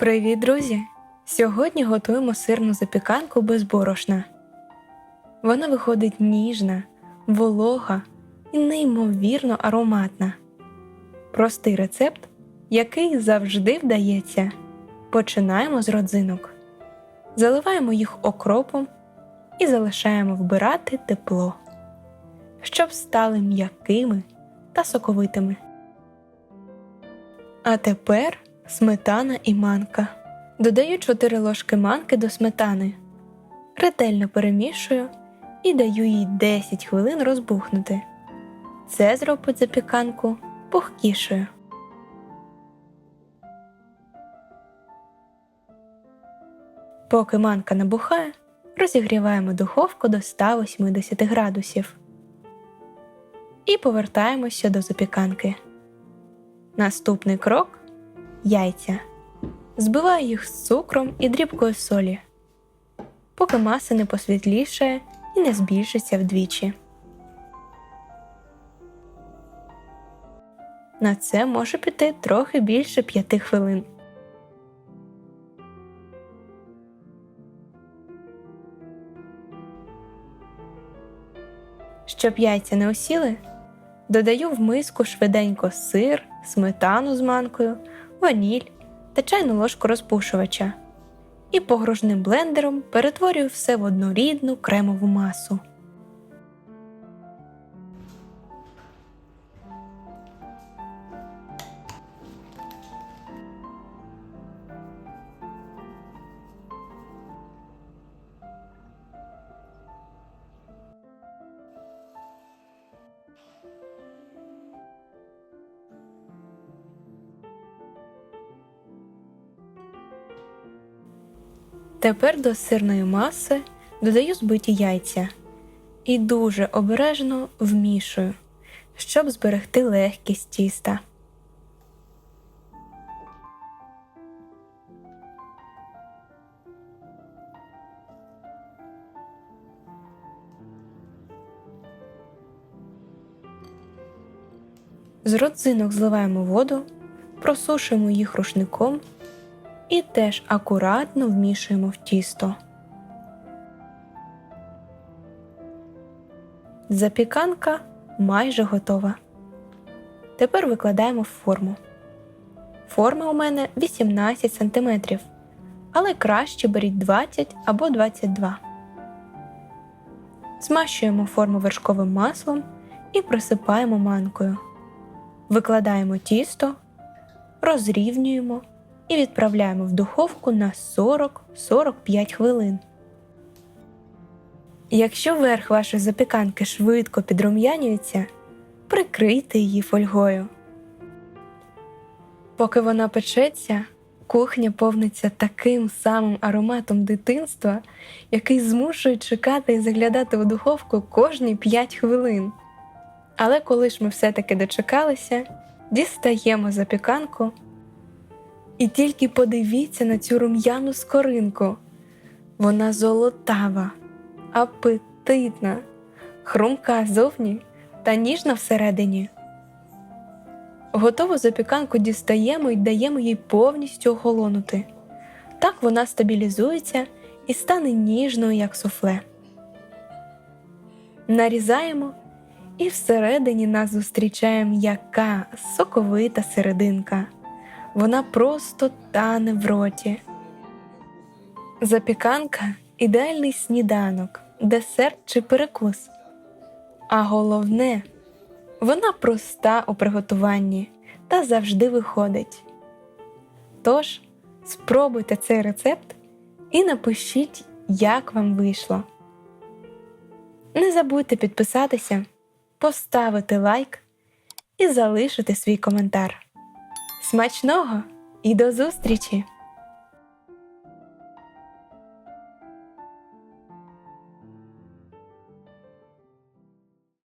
Привіт, друзі! Сьогодні готуємо сирну запіканку без борошна. Вона виходить ніжна, волога і неймовірно ароматна. Простий рецепт, який завжди вдається. Починаємо з родзинок. Заливаємо їх окропом і залишаємо вбирати тепло, щоб стали м'якими та соковитими. А тепер сметана і манка. Додаю 4 ложки манки до сметани. Ретельно перемішую і даю їй 10 хвилин розбухнути. Це зробить запіканку пухкішою. Поки манка набухає, розігріваємо духовку до 180 градусів. І повертаємося до запіканки. Наступний крок яйця. Збиваю їх з цукром і дрібкою солі, поки маса не посвітлішає і не збільшиться вдвічі. На це може піти трохи більше 5 хвилин. Щоб яйця не осіли, додаю в миску швиденько сир, сметану з манкою, ваніль та чайну ложку розпушувача і погружним блендером перетворюю все в однорідну кремову масу. Тепер до сирної маси додаю збиті яйця і дуже обережно вмішую, щоб зберегти легкість тіста. З родзинок зливаємо воду, просушуємо їх рушником і теж акуратно вмішуємо в тісто. Запіканка майже готова. Тепер викладаємо в форму. Форма у мене 18 см, але краще беріть 20 або 22 Змащуємо форму вершковим маслом і присипаємо манкою. Викладаємо тісто, розрівнюємо і відправляємо в духовку на 40-45 хвилин. Якщо верх вашої запіканки швидко підрум'янюється, прикрийте її фольгою. Поки вона печеться, кухня повниться таким самим ароматом дитинства, який змушує чекати і заглядати у духовку кожні 5 хвилин. Але коли ж ми все-таки дочекалися, дістаємо запіканку. І тільки подивіться на цю рум'яну скоринку. Вона золотава, апетитна, хрумка зовні та ніжна всередині. Готову запіканку дістаємо і даємо їй повністю охолонути. Так вона стабілізується і стане ніжною, як суфле. Нарізаємо і всередині нас зустрічає м'яка соковита серединка вона просто тане в роті. Запіканка ідеальний сніданок, десерт чи перекус. А головне, вона проста у приготуванні та завжди виходить. Тож, спробуйте цей рецепт і напишіть, як вам вийшло. Не забудьте підписатися, поставити лайк і залишити свій коментар. Смачного і до зустрічі!